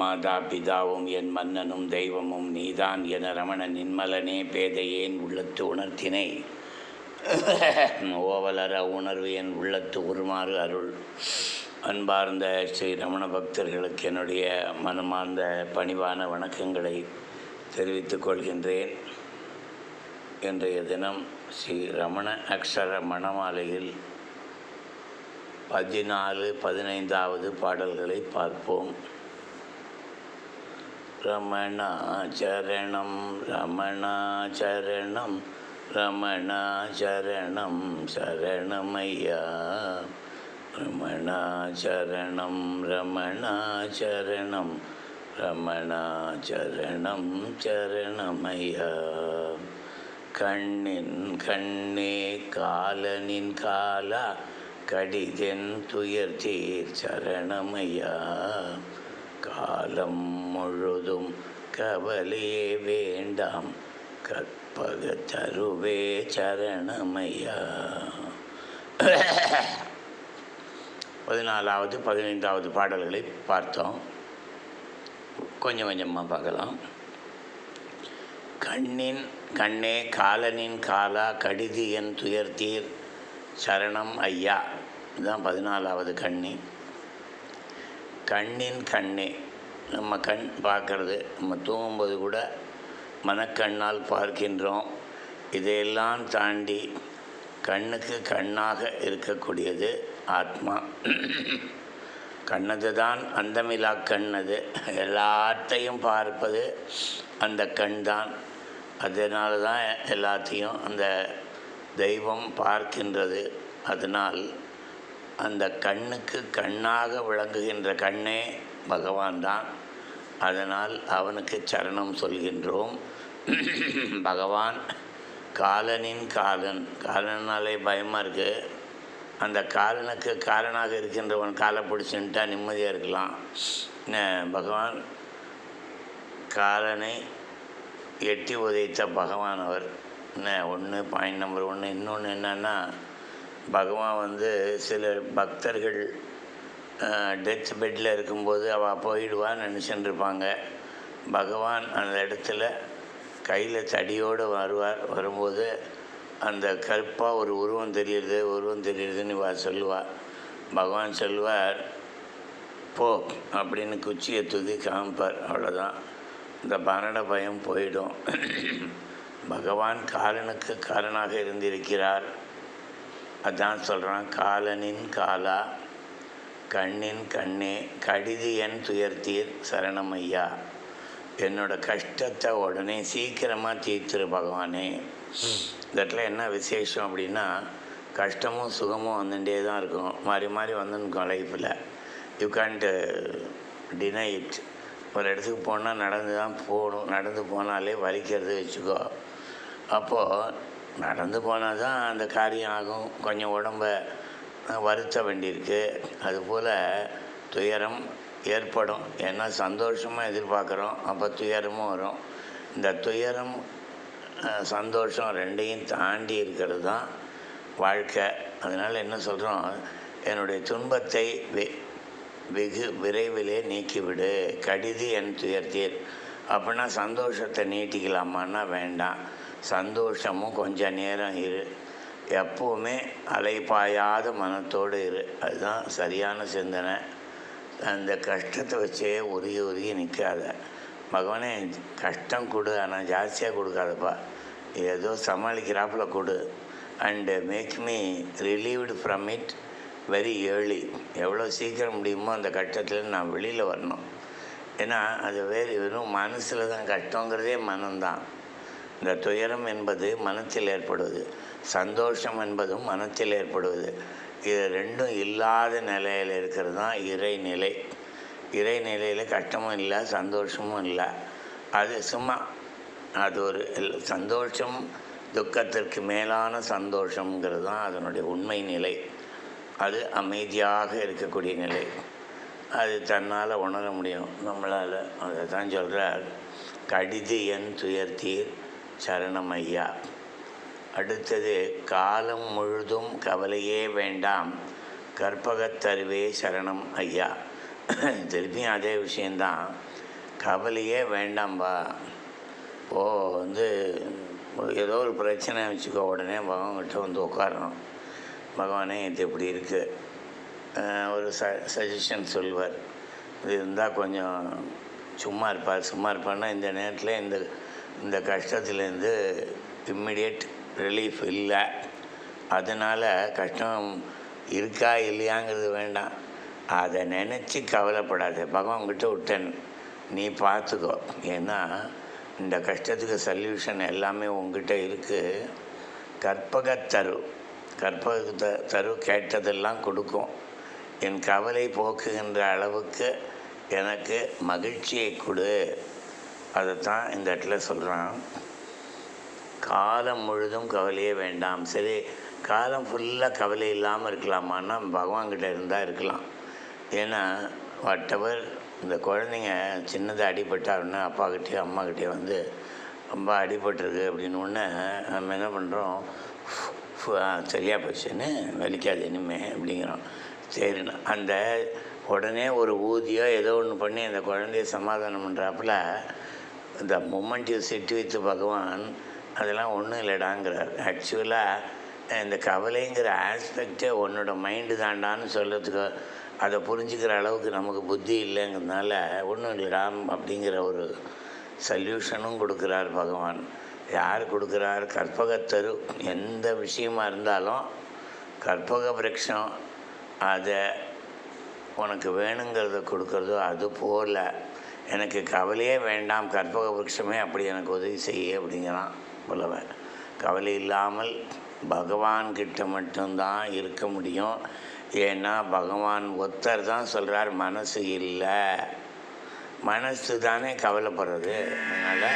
மாதா பிதாவும் என் மன்னனும் தெய்வமும் நீதான் என ரமணன் நின்மலனே பேதையேன் உள்ளத்து உணர்த்தினை. ஓவலர உணர்வு என் உள்ளத்து உருமாறு அருள். அன்பார்ந்த ஸ்ரீ ரமண பக்தர்களுக்கு என்னுடைய மனமார்ந்த பணிவான வணக்கங்களை தெரிவித்துக் கொள்கின்றேன். இன்றைய தினம் ஸ்ரீ ரமண அக்ஷர மணமாலையில் பதினாலு பதினைந்தாவது பாடல்களை பார்ப்போம். ரமணாச்சரணம் ரமணாச்சரணம் ரமணாச்சரணம் சரணமையா ரமணாச்சரணம் ரமணாச்சரணம் ரமணாச்சரணம் சரணமையா கண்ணின் கண்ணே காலனின் காலா கடிதென் துயர் சரணமையா காலம் முழுதும் கவலையே வேண்டாம். கற்பக தருவே சரணமையா. பதினாலாவது பதினைந்தாவது பாடல்களை பார்த்தோம். கொஞ்சம் கொஞ்சமாக பார்க்கலாம். கண்ணின் கண்ணே காலனின் காலா கடிதியன் துயர்த்தீர் சரணம் ஐயா. இதுதான் பதினாலாவது கண்ணி. கண்ணின் கண்ணே. நம்ம கண் பார்க்கறது நம்ம தூங்கும்போது கூட மனக்கண்ணால் பார்க்கின்றோம். இதையெல்லாம் தாண்டி கண்ணுக்கு கண்ணாக இருக்கக்கூடியது ஆத்மா. கண்ணது தான் அந்தமிலா கண்ணது எல்லாத்தையும் பார்ப்பது அந்த கண் தான். அதனால தான் எல்லாத்தையும் அந்த தெய்வம் பார்க்கின்றது. அதனால் அந்த கண்ணுக்கு கண்ணாக விளங்குகின்ற கண்ணே பகவான் தான் அதனால் அவனுக்கு சரணம் சொல்கின்றோம். பகவான் காலனின் காலன். காலனாலே பயமாக இருக்குது அந்த காலனுக்கு காலனாக இருக்கின்றவன் காலை பிடிச்சுட்டா நிம்மதியாக இருக்கலாம். பகவான் காலனை எட்டி உதைத்த பகவான் அவர். என்ன ஒன்று பாயிண்ட் நம்பர் ஒன்று இன்னொன்று என்னென்னா பகவான் வந்து சில பக்தர்கள் டெத் பெட்டில் இருக்கும்போது அவள் போயிடுவான்னு நினச்சிட்டுருப்பாங்க. பகவான் அந்த இடத்துல கையில் தடியோடு வருவார். வரும்போது அந்த கருப்பாக ஒரு உருவம் தெரியுது. உருவம் தெரியுதுன்னு வா சொல்லுவாள் பகவான் சொல்லுவார் போ அப்படின்னு குச்சியை துதி காமிப்பார். அவ்வளோதான் இந்த மரண பயம் போயிடும். பகவான் காரனுக்கு காரனாக இருந்திருக்கிறார். அதான் சொல்கிறான் காலனின் காலா கண்ணின் கண்ணே கடிது என் துயர்த்தீர் சரணமையா. என்னோட கஷ்டத்தை உடனே சீக்கிரமாக தீர்த்துரு பகவானே. இந்த என்ன விசேஷம் அப்படின்னா கஷ்டமும் சுகமும் வந்துட்டே தான் இருக்கும். மாறி மாறி வந்துருக்கும் லைஃப்பில் யூ கேன்ட் டினை இட் ஒரு இடத்துக்கு போனால் நடந்து தான் போகணும். நடந்து போனாலே வலிக்கிறது வச்சுக்கோ. அப்போது நடந்து போனால் தான் அந்த காரியம் ஆகும். கொஞ்சம் உடம்ப வருத்த வேண்டியிருக்கு. அதுபோல் துயரம் ஏற்படும். ஏன்னா சந்தோஷமாக எதிர்பார்க்குறோம். அப்போ துயரமும் வரும். இந்த துயரம் சந்தோஷம் ரெண்டையும் தாண்டி இருக்கிறது தான் வாழ்க்கை. அதனால் என்ன சொல்கிறோம் என்னுடைய துன்பத்தை வெ வெகு விரைவிலே நீக்கிவிடு. கடிது என் துயர்த்தீர். அப்படின்னா சந்தோஷத்தை நீட்டிக்கலாமான்னா வேண்டாம். சந்தோஷமும் கொஞ்சம் நேரம் இரு. எப்போவுமே அலைப்பாயாத மனத்தோடு இரு. அதுதான் சரியான சிந்தனை. அந்த கஷ்டத்தை வச்சே உருகி உருகி நிற்காத பகவானே கஷ்டம் கொடு ஆனால் ஜாஸ்தியாக கொடுக்காதப்பா. ஏதோ சமாளிக்கிறாப்புல கொடு. And make me relieved from it very early எவ்வளோ சீக்கிரம் முடியுமோ அந்த கஷ்டத்தில் நான் வெளியில் வரணும். ஏன்னா அது வேறு வெறும் மனசில் தான் கஷ்டங்கிறதே மனம்தான். இந்த துயரம் என்பது மனத்தில் ஏற்படுவது சந்தோஷம் என்பதும் மனத்தில் ஏற்படுவது. இது ரெண்டும் இல்லாத நிலையில் இருக்கிறது தான் இறைநிலை. இறைநிலையில் கஷ்டமும் இல்லை சந்தோஷமும் இல்லை. அது சும்மா அது ஒரு சந்தோஷம் துக்கத்திற்கு மேலான சந்தோஷங்கிறது தான் அதனுடைய உண்மை நிலை. அது அமைதியாக இருக்கக்கூடிய நிலை. அது தன்னால் உணர முடியும். நம்மளால் அதை தான் சொல்கிறார் கடிது என் துயர்த்தீர் சரணம் ஐயா. அடுத்தது காலம் முழுதும் கவலையே வேண்டாம். கற்பகத்தருவே சரணம் ஐயா. திருப்பியும் அதே விஷயந்தான். கவலையே வேண்டாம்பா ஓ வந்து ஏதோ ஒரு பிரச்சனை வச்சுக்கோ உடனே பகவான்கிட்ட வந்து உட்காரணும். பகவானே இது இப்படி இருக்குது ஒரு ச சஜஷன் சொல்வார் இது இருந்தால் கொஞ்சம் சும்மா இருப்பார். சும்மா இருப்பார்னா இந்த நேரத்தில் இந்த இந்த கஷ்டத்துலேருந்து இம்மிடியட் ரிலீஃப் இல்லை. அதனால் கஷ்டம் இருக்கா இல்லையாங்கிறது வேண்டாம். அதை நினச்சி கவலைப்படாத. பகவான்கிட்ட விட்டேன். நீ பார்த்துக்கோ. ஏன்னா இந்த கஷ்டத்துக்கு சொல்யூஷன் எல்லாமே உங்ககிட்ட இருக்குது கற்பகத்தரு. கற்பக தரு கேட்டதெல்லாம் கொடுக்கும். என் கவலை போக்குகின்ற அளவுக்கு எனக்கு மகிழ்ச்சியை கொடு. அதைத்தான் இந்த இடத்துல சொல்கிறான் காலம் முழுதும் கவலையே வேண்டாம். சரி காலம் ஃபுல்லாக கவலை இல்லாமல் இருக்கலாமான்னா பகவான்கிட்ட இருந்தால் இருக்கலாம். ஏன்னா வட்டவர் இந்த குழந்தைங்க சின்னதாக அடிபட்டாருன்னு அப்பாக்கிட்டே அம்மாக்கிட்டே வந்து ரொம்ப அடிபட்டிருக்கு அப்படின்னு ஒன்று நம்ம என்ன பண்ணுறோம் சரியாக போச்சுன்னு வலிக்காது இனிமே அப்படிங்கிறோம் சரிண்ணா அந்த உடனே ஒரு ஊதியோ ஏதோ ஒன்று பண்ணி அந்த குழந்தைய சமாதானம் பண்ணுறாப்புல இந்த மூமெண்ட் செட்டி வைத்த பகவான் அதெல்லாம் ஒன்றும் இல்லைடாங்கிறார். ஆக்சுவலாக இந்த கவலைங்கிற ஆஸ்பெக்டே உன்னோட மைண்டு தாண்டான்னு சொல்கிறதுக்கு அதை புரிஞ்சுக்கிற அளவுக்கு நமக்கு புத்தி இல்லைங்கிறதுனால ஒன்றும் இல்லைடா அப்படிங்கிற ஒரு சொல்யூஷனும் கொடுக்குறார் பகவான். யார் கொடுக்குறார்? கற்பகத்தரு. எந்த விஷயமா இருந்தாலும் கற்பக விரக்ஷம் அதை உனக்கு வேணுங்கிறத கொடுக்குறதோ அது போல. எனக்கு கவலையே வேண்டாம் கற்பக விரக்ஷமே அப்படி எனக்கு உதவி செய்ய அப்படிங்கிறான் புலவன் கவலை இல்லாமல் பகவான்கிட்ட மட்டும்தான் இருக்க முடியும். ஏன்னா பகவான் ஒத்தர் தான் சொல்கிறார் மனசு இல்லை. மனசு தானே கவலைப்படுறது. அதனால்